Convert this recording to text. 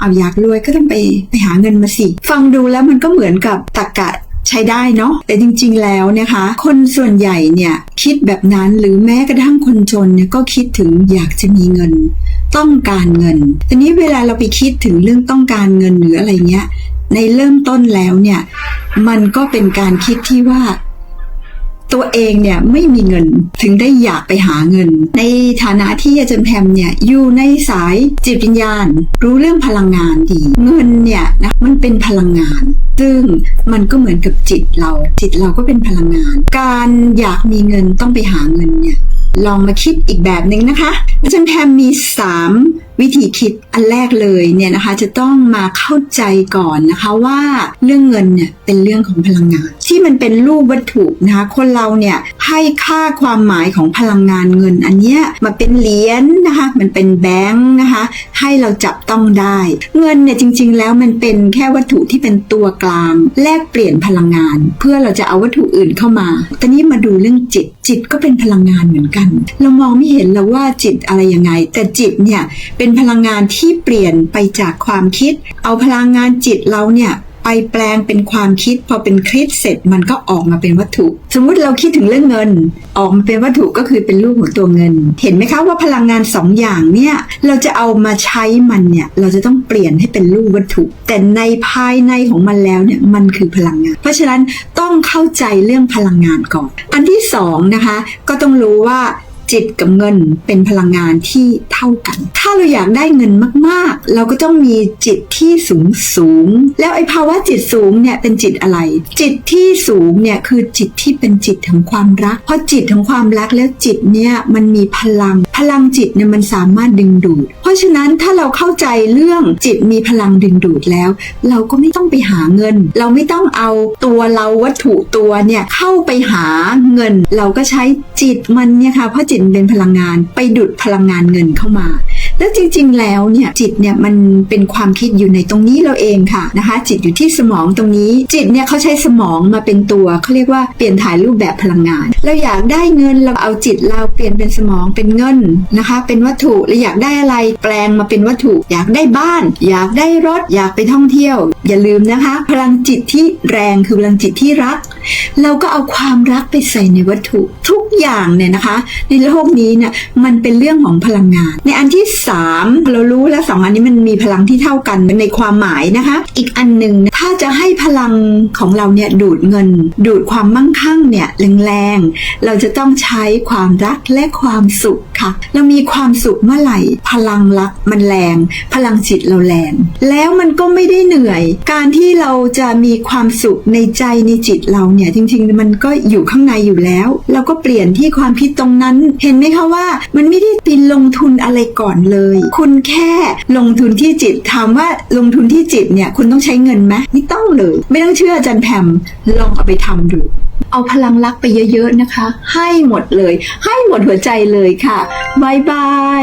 เอาอยากรวยก็ต้องไปไปหาเงินมาสิ ฟังดูแล้วมันก็เหมือนกับตรกกะใช้ได้เนาะแต่จริงๆแล้วนะคะ คนส่วนใหญ่เนี่ยคิดแบบนั้นหรือแม้กระทั่งคนจนเนี่ยก็คิดถึงอยากจะมีเงิน ต้องการเงินทีนี้เวลาเราไปคิดถึงเรื่องต้องการเงินหรืออะไรเงี้ยในเริ่มต้นแล้วเนี่ยมันก็เป็นการคิดที่ว่า ตัวเองเนี่ยไม่มีเงินถึงได้อยากไปหาเงิน ในฐานะที่อาจารย์แพมเนี่ยอยู่ในสายจิตวิญญาณ รู้เรื่องพลังงานดี เงินเนี่ยนะมันเป็นพลังงาน ซึ่งมันก็เหมือนกับจิตเรา จิตเราก็เป็นพลังงาน การอยากมีเงินต้องไปหาเงินเนี่ยลองมาคิดอีกแบบหนึ่งนะคะอาจารย์แพมมี 3 วิธีคิดอันแรกเลยเนี่ยนะคะจะต้องมาเข้าใจก่อนนะคะว่าเรื่องเงินเนี่ยเป็นเรื่องของพลังงาน ที่มันเป็นรูปวัตถุนะคะคนเราเนี่ยให้ค่าความหมายของพลังงานเงิน อันเนี้ยมาเป็นเหรียญนะคะ มันเป็นแบงค์นะคะ ให้เราจับต้องได้ เงินเนี่ยจริง ๆ แล้วมันเป็นแค่วัตถุที่เป็นตัวกลาง แลกเปลี่ยนพลังงาน เพื่อเราจะเอาวัตถุอื่นเข้ามา ตอนนี้มาดูเรื่องจิต จิตก็เป็นพลังงานเหมือนกัน เรามองไม่เห็นแล้วว่าจิตอะไรยังไง แต่จิตเนี่ยเป็นพลังงานที่เปลี่ยนไปจากความคิด เอาพลังงานจิตเราเนี่ย ไปแปลงเป็นความคิด พอเป็นคลิปเสร็จมันก็ออกมาเป็นวัตถุ สมมุติเราคิดถึงเรื่องเงิน ออกมาเป็นวัตถุก็คือเป็นรูปของตัวเงิน เห็นไหมคะว่าพลังงานสองอย่างเนี่ยเราจะเอามาใช้มันเนี่ยเราจะต้องเปลี่ยนให้เป็นรูปวัตถุ แต่ในภายในของมันแล้วเนี่ยมันคือพลังงาน เพราะฉะนั้นต้องเข้าใจเรื่องพลังงานก่อน อันที่สองนะคะก็ต้องรู้ว่า จิตกับเงินเป็นพลังงานที่เท่ากัน ถ้าเราอยากได้เงินมากๆ เราก็ต้องมีจิตที่สูงสูง แล้วไอ้ภาวะจิตสูงเนี่ยเป็นจิตอะไร จิตที่สูงเนี่ยคือจิตที่เป็นจิตของความรัก เพราะจิตของความรักแล้วจิตเนี่ยมันมีพลัง พลังจิตเนี่ยมันสามารถดึงดูด ฉะนั้นถ้าเราเข้าใจเรื่องจิตมีพลังดึงดูดแล้ว เราก็ไม่ต้องไปหาเงิน เราไม่ต้องเอาตัวเราวัตถุตัวเนี่ยเข้าไปหาเงิน เราก็ใช้จิตมันเนี่ยค่ะเพราะจิตเป็นพลังงานไปดูดพลังงานเงินเข้ามา แล้วจริง ๆ แล้วเนี่ยจิตเนี่ยมันเป็นความคิดอยู่ในตรงนี้เราเองค่ะนะคะ จิตอยู่ที่สมองตรงนี้ จิตเนี่ยเขาใช้สมองมาเป็นตัวเขาเรียกว่าเปลี่ยนถ่ายรูปแบบพลังงานเราอยากได้เงินเราเอาจิตเราเปลี่ยนเป็นสมองเป็นเงินนะคะ เป็นวัตถุเราอยากได้อะไรแปลงมาเป็นวัตถุ อยากได้บ้าน อยากได้รถ อยากไปท่องเที่ยว อย่าลืมนะคะ พลังจิตที่แรงคือพลังจิตที่รักเราก็เอาความรักไปใส่ในวัตถุทุกอย่างเนี่ยนะคะ ในโลกนี้เนี่ยมันเป็นเรื่องของพลังงาน ในอันที่สามเรารู้แล้วสองอันนี้มันมีพลังที่เท่ากันในความหมายนะคะ อีกอันหนึ่งถ้าจะให้พลังของเราเนี่ยดูดเงิน ดูดความมั่งคั่งเนี่ยแรงๆเราจะต้องใช้ความรักและความสุขคะ เรามีความสุขเมื่อไหร่ พลังรักมันแรง พลังจิตเราแรง แล้วมันก็ไม่ได้เหนื่อย การที่เราจะมีความสุขในใจในจิตเราเนี่ยจริง ๆ มันก็อยู่ข้างในอยู่แล้ว เราก็เปลี่ยนที่ความคิดตรงนั้น เห็นไหมคะว่า มันไม่ได้เป็นลงทุนอะไรก่อนเลย คุณแค่ลงทุนที่จิตถามว่าลงทุนที่จิตเนี่ยคุณต้องใช้เงินไหมไม่ต้องเลย ไม่ต้องเชื่ออาจารย์แพมลองเอาไปทำดู เอาพลังรักไปเยอะๆนะคะ ให้หมดเลย ให้หมดหัวใจเลยค่ะบายบาย